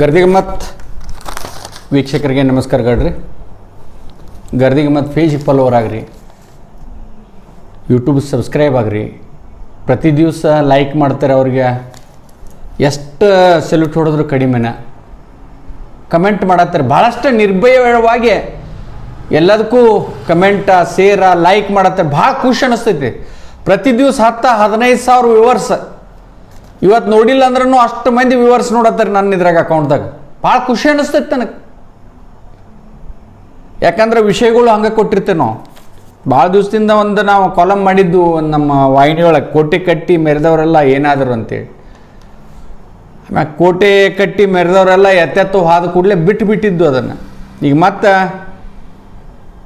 ಗರ್ದಿಗಮ್ಮತ್ ವೀಕ್ಷಕರಿಗೆ ನಮಸ್ಕಾರಗಳ್ರಿ Gardigammat page follower ಆಗ್ರಿ. ಯೂಟ್ಯೂಬ್ ಸಬ್ಸ್ಕ್ರೈಬ್ ಆಗ್ರಿ. ಪ್ರತಿ ದಿವಸ ಲೈಕ್ ಮಾಡ್ತಾರೆ ಅವ್ರಿಗೆ. ಎಷ್ಟು ಸೆಲ್ಯೂಟ್ ಹೊಡೆದ್ರು ಕಡಿಮೆನ. ಕಮೆಂಟ್ ಮಾಡತ್ತಾರೆ. ಭಾಳಷ್ಟು ನಿರ್ಭಯವಾಗಿ ಎಲ್ಲದಕ್ಕೂ ಕಮೆಂಟ ಸೇರ ಲೈಕ್ ಮಾಡತ್ತಾರೆ. ಭಾಳ ಖುಷಿ ಅನಿಸ್ತೈತಿ. ಪ್ರತಿ ದಿವಸ ಹತ್ತ ಹದಿನೈದು ಸಾವಿರ ವ್ಯೂವರ್ಸ್ ಇವತ್ತು ನೋಡಿಲ್ಲ ಅಂದ್ರೂ ಅಷ್ಟು ಮಂದಿ ವ್ಯೂವರ್ಸ್ ನೋಡತ್ತಾರೆ ನನ್ನ ಇದ್ರಾಗ ಅಕೌಂಟ್ದಾಗ ಭಾಳ ಖುಷಿ ಅನಿಸ್ತೈತೆ ನನಗೆ ಯಾಕಂದ್ರೆ ವಿಷಯಗಳು ಹಂಗೆ ಕೊಟ್ಟಿರ್ತೇವೆ ನಾವು. ಭಾಳ ದಿವಸದಿಂದ ಒಂದು ನಾವು ಕಾಲಮ್ ಮಾಡಿದ್ದು ನಮ್ಮ ವಾಹಿನಿಯೊಳಗೆ ಕೋಟೆ ಕಟ್ಟಿ ಮೆರೆದವರೆಲ್ಲ ಏನಾದರು ಅಂತೇಳಿ. ಆಮೇಲೆ ಕೋಟೆ ಕಟ್ಟಿ ಮೆರೆದವರೆಲ್ಲ ಎತ್ತೆತ್ತು ಹಾದ ಕೂಡಲೇ ಬಿಟ್ಟು ಬಿಟ್ಟಿದ್ದು ಅದನ್ನು. ಈಗ ಮತ್ತೆ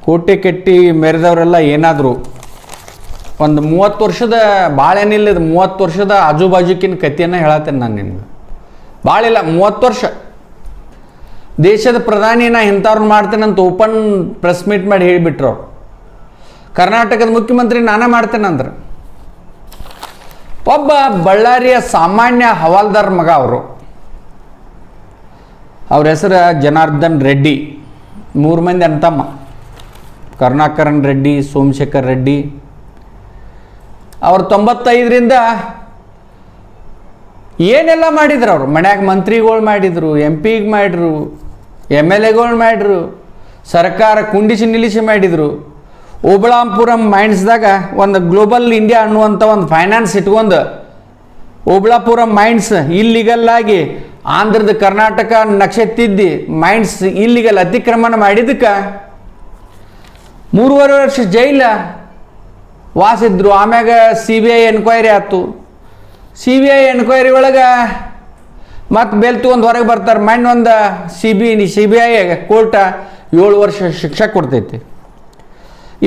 ಕೋಟೆ ಕಟ್ಟಿ ಮೆರೆದವರೆಲ್ಲ ಏನಾದರೂ ಒಂದು ಮೂವತ್ತು ವರ್ಷದ ಭಾಳ ಏನಿಲ್ಲ ಇದು ಮೂವತ್ತು ವರ್ಷದ ಆಜುಬಾಜುಕಿನ ಕಥೆಯನ್ನು ಹೇಳತ್ತೇನೆ ನಾನು ನಿಮ್ಗೆ. ಭಾಳ ಇಲ್ಲ ಮೂವತ್ತು ವರ್ಷ. ದೇಶದ ಪ್ರಧಾನಿ ನಾ ಇಂಥವ್ರನ್ನ ಅಂತ ಓಪನ್ ಪ್ರೆಸ್ ಮೀಟ್ ಮಾಡಿ ಹೇಳಿಬಿಟ್ರು. ಕರ್ನಾಟಕದ ಮುಖ್ಯಮಂತ್ರಿ ನಾನೇ ಮಾಡ್ತೇನೆ ಅಂದ್ರೆ. ಒಬ್ಬ ಬಳ್ಳಾರಿಯ ಸಾಮಾನ್ಯ ಹವಾಲ್ದಾರ್ ಮಗ ಅವರು. ಅವ್ರ ಹೆಸರು ಜನಾರ್ದನ್ ರೆಡ್ಡಿ. ಮೂರು ಮಂದಿ ಅಂತಮ್ಮ ಕರುಣಾಕರನ್ ರೆಡ್ಡಿ, ಸೋಮಶೇಖರ್ ರೆಡ್ಡಿ ಅವ್ರು ತೊಂಬತ್ತೈದರಿಂದ ಏನೆಲ್ಲ ಮಾಡಿದ್ರು ಅವರು? ಮನ್ಯಾಗ ಮಂತ್ರಿಗಳು ಮಾಡಿದರು ಎಂ ಪಿಗೆ ಮಾಡಿದ್ರು ಎಂ ಎಲ್ ಎಗಳು ಮಾಡಿದ್ರು, ಸರ್ಕಾರ ಕುಂಡಿಸಿ ನಿಲ್ಲಿಸಿ ಮಾಡಿದರು. ಓಬಳಾಪುರಂ ಮೈಂಡ್ಸ್ದಾಗ ಒಂದು ಗ್ಲೋಬಲ್ ಇಂಡಿಯಾ ಅನ್ನುವಂಥ ಒಂದು ಫೈನಾನ್ಸ್ ಇಟ್ಕೊಂಡು ಓಬಳಾಪುರಂ ಮೈಂಡ್ಸ್ ಇಲ್ಲಿಗಲ್ಲಾಗಿ ಆಂಧ್ರದ ಕರ್ನಾಟಕ ನಕ್ಷೆ ತಿದ್ದಿ ಮೈಂಡ್ಸ್ ಇಲ್ಲಿಗಲ್ ಅತಿಕ್ರಮಣ ಮಾಡಿದ್ದಕ್ಕೆ ಮೂರುವರೆ ವರ್ಷ ಜೈಲ ವಾಸಿದ್ರು. ಆಮ್ಯಾಗ ಸಿ ಬಿ ಐ ಎನ್ಕ್ವೈರಿ ಆಯ್ತು. ಸಿ ಬಿ ಐ ಎನ್ಕ್ವೈರಿ ಒಳಗೆ ಮತ್ತೆ ಬೆಲ್ತು ತೊಗೊಂಡು ಹೊರಗೆ ಬರ್ತಾರೆ. ಮಣ್ಣು ಒಂದು C B C B I court ಏಳು ವರ್ಷ ಶಿಕ್ಷೆ ಕೊಡ್ತೈತಿ.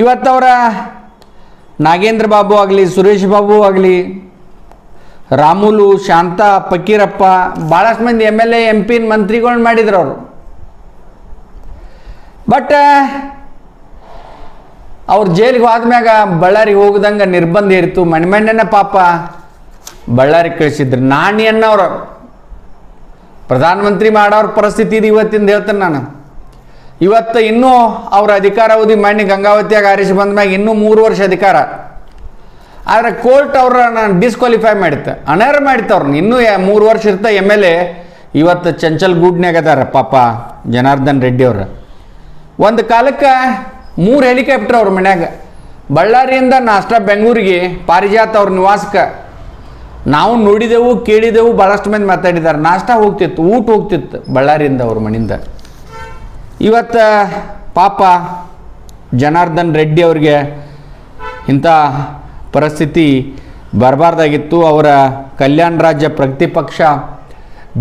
ಇವತ್ತವರ ನಾಗೇಂದ್ರ ಬಾಬು ಆಗಲಿ, ಸುರೇಶ್ ಬಾಬು ಆಗಲಿ, ರಾಮುಲು, ಶಾಂತಾ, ಫಕೀರಪ್ಪ ಭಾಳಷ್ಟು ಮಂದಿ ಎಂ ಎಲ್ ಎ ಎಂ ಪಿನ ಮಂತ್ರಿಗಳನ್ನ ಮಾಡಿದ್ರು ಅವರು. ಬಟ್ ಅವ್ರು ಜೈಲಿಗೆ ಹೋದ್ಮ್ಯಾಗ ಬಳ್ಳಾರಿಗೆ ಹೋಗ್ದಂಗೆ ನಿರ್ಬಂಧ ಇರ್ತು ಮನೆ ಮಣ್ಣೆನ ಪಾಪ. ಬಳ್ಳಾರಿಗೆ ಕಳಿಸಿದ್ರು. ನಾಣಿಯನ್ನವ್ರು ಪ್ರಧಾನಮಂತ್ರಿ ಮಾಡೋರ ಪರಿಸ್ಥಿತಿ ಇದು ಇವತ್ತಿಂದ ಹೇಳ್ತೇನೆ ನಾನು. ಇವತ್ತು ಇನ್ನೂ ಅವ್ರ ಅಧಿಕಾರಾವಧಿ ಮಣ್ಣಿ ಗಂಗಾವತಿಯಾಗ ಆರಿಸಿ ಬಂದ್ಮ್ಯಾಗ ಇನ್ನೂ ಮೂರು ವರ್ಷ ಅಧಿಕಾರ. ಆದರೆ ಕೋರ್ಟ್ ಅವ್ರನ್ನ ಡಿಸ್ಕ್ವಾಲಿಫೈ ಮಾಡಿತ್ತು. ಅನರ್ಹ ಮಾಡಿತ್ತು ಅವ್ರನ್ನ ಇನ್ನೂ ಮೂರು ವರ್ಷ ಇರ್ತ ಎಂ ಎಲ್ ಎ. ಇವತ್ತು ಚಂಚಲ್ ಗೂಡ್ನ್ಯಾಗ ಅದಾರ ಪಾಪ ಜನಾರ್ದನ್ ರೆಡ್ಡಿ ಅವರು. ಒಂದು ಕಾಲಕ್ಕೆ ಮೂರು ಹೆಲಿಕಾಪ್ಟರ್ ಅವ್ರ ಮನ್ಯಾಗ. ಬಳ್ಳಾರಿಯಿಂದ ನಾಷ್ಟ ಬೆಂಗಳೂರಿಗೆ ಪಾರಿಜಾತ ಅವ್ರ ನಿವಾಸಕ್ಕೆ. ನಾವು ನೋಡಿದೆವು, ಕೇಳಿದೆವು ಭಾಳಷ್ಟು ಮಂದಿ ಮಾತಾಡಿದ್ದಾರೆ ನಾಷ್ಟ ಹೋಗ್ತಿತ್ತು, ಊಟ ಹೋಗ್ತಿತ್ತು ಬಳ್ಳಾರಿಯಿಂದ ಅವ್ರ ಮನೆಯಿಂದ ಇವತ್ತು ಪಾಪ ಜನಾರ್ದನ್ ರೆಡ್ಡಿ ಅವ್ರಿಗೆ ಇಂಥ ಪರಿಸ್ಥಿತಿ ಬರಬಾರ್ದಾಗಿತ್ತು. ಅವರ ಕಲ್ಯಾಣ ರಾಜ್ಯ ಪ್ರತಿಪಕ್ಷ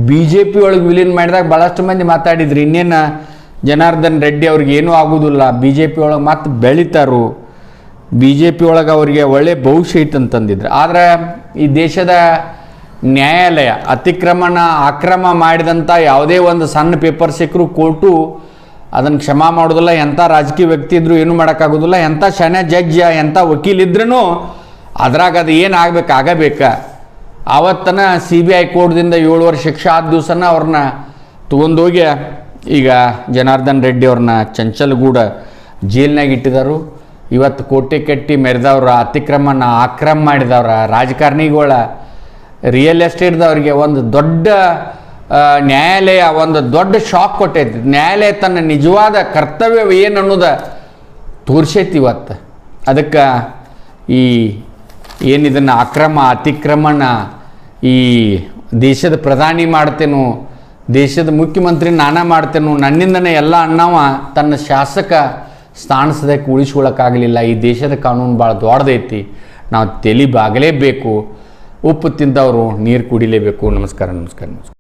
ಬಿ ಜೆ ಪಿ ಒಳಗೆ ವಿಲೀನ್ ಮಾಡಿದಾಗ ಭಾಳಷ್ಟು ಮಂದಿ ಮಾತಾಡಿದ್ರು. ಇನ್ನೇನು ಜನಾರ್ದನ್ ರೆಡ್ಡಿ ಅವ್ರಿಗೆ ಏನೂ ಆಗೋದಿಲ್ಲ. ಬಿ ಜೆ ಪಿ ಒಳಗೆ ಮತ್ತೆ ಬೆಳೀತಾರು. ಬಿ ಜೆ ಪಿ ಒಳಗೆ ಅವರಿಗೆ ಒಳ್ಳೆ ಭವಿಷ್ಯ ಐತೆ ಅಂತಂದಿದ್ರು ಆದರೆ ಈ ದೇಶದ ನ್ಯಾಯಾಲಯ ಅತಿಕ್ರಮಣ, ಅಕ್ರಮ ಮಾಡಿದಂಥ ಯಾವುದೇ ಒಂದು ಸಣ್ಣ ಪೇಪರ್ ಸಿಕ್ಕರು ಕೋರ್ಟು ಅದನ್ನು ಕ್ಷಮಾ ಮಾಡೋದಿಲ್ಲ. ಎಂಥ ರಾಜಕೀಯ ವ್ಯಕ್ತಿ ಇದ್ದರೂ ಏನು ಮಾಡೋಕ್ಕಾಗೋದಿಲ್ಲ. ಎಂಥ ಶನ ಜಡ್ಜ ಎಂಥ ವಕೀಲ್ ಇದ್ರೂ ಅದ್ರಾಗ ಅದು ಏನು ಆಗ್ಬೇಕು, ಆಗಬೇಕ? ಆವತ್ತನ ಸಿ ಬಿ ಐ ಕೋರ್ಟ್ದಿಂದ ಏಳು ವರ್ಷ ಶಿಕ್ಷೆ ಆದ ದಿವಸನ ಅವ್ರನ್ನ ತೊಗೊಂಡೋಗಿ ಈಗ ಜನಾರ್ದನ್ ರೆಡ್ಡಿ ಅವ್ರನ್ನ ಚಂಚಲಗೂಡ ಜೈಲ್ನಾಗ ಇಟ್ಟಿದ್ದಾರೆ ಇವತ್ತು ಕೋಟೆ ಕಟ್ಟಿ ಮೆರೆದವ್ರ ಅತಿಕ್ರಮಣ ಆಕ್ರಮ ಮಾಡಿದವ್ರ ರಾಜಕಾರಣಿಗಳ ರಿಯಲ್ ಎಸ್ಟೇಟ್ದವ್ರಿಗೆ ಒಂದು ದೊಡ್ಡ ನ್ಯಾಯಾಲಯ, ಒಂದು ದೊಡ್ಡ ಶಾಕ್ ಕೊಟ್ಟೈತಿ. ನ್ಯಾಯಾಲಯ ತನ್ನ ನಿಜವಾದ ಕರ್ತವ್ಯ ಏನು ಅನ್ನೋದು ತೋರಿಸೈತಿ ಇವತ್ತು. ಅದಕ್ಕೆ ಈ ಏನಿದನ್ನು ಅಕ್ರಮ ಅತಿಕ್ರಮಣ ಈ ದೇಶದ ಪ್ರಧಾನಿ ಮಾಡ್ತೇನೋ ದೇಶದ ಮುಖ್ಯಮಂತ್ರಿ ನಾನೇ ಮಾಡ್ತೇನೋ ನನ್ನಿಂದನೇ ಎಲ್ಲ ಅಣ್ಣವ ತನ್ನ ಶಾಸಕ ಸ್ಥಾನಿಸದಕ್ಕೆ ಉಳಿಸ್ಕೊಳಕ್ಕಾಗಲಿಲ್ಲ ಈ ದೇಶದ ಕಾನೂನು ಭಾಳ ದೊಡ್ಡದೈತಿ. ನಾವು ತೆಲಿ ಬಾಗಲೇಬೇಕು. ಉಪ್ಪು ತಿಂದವರು ನೀರು ಕುಡಿಲೇಬೇಕು. ನಮಸ್ಕಾರ ನಮಸ್ಕಾರ ನಮಸ್ಕಾರ.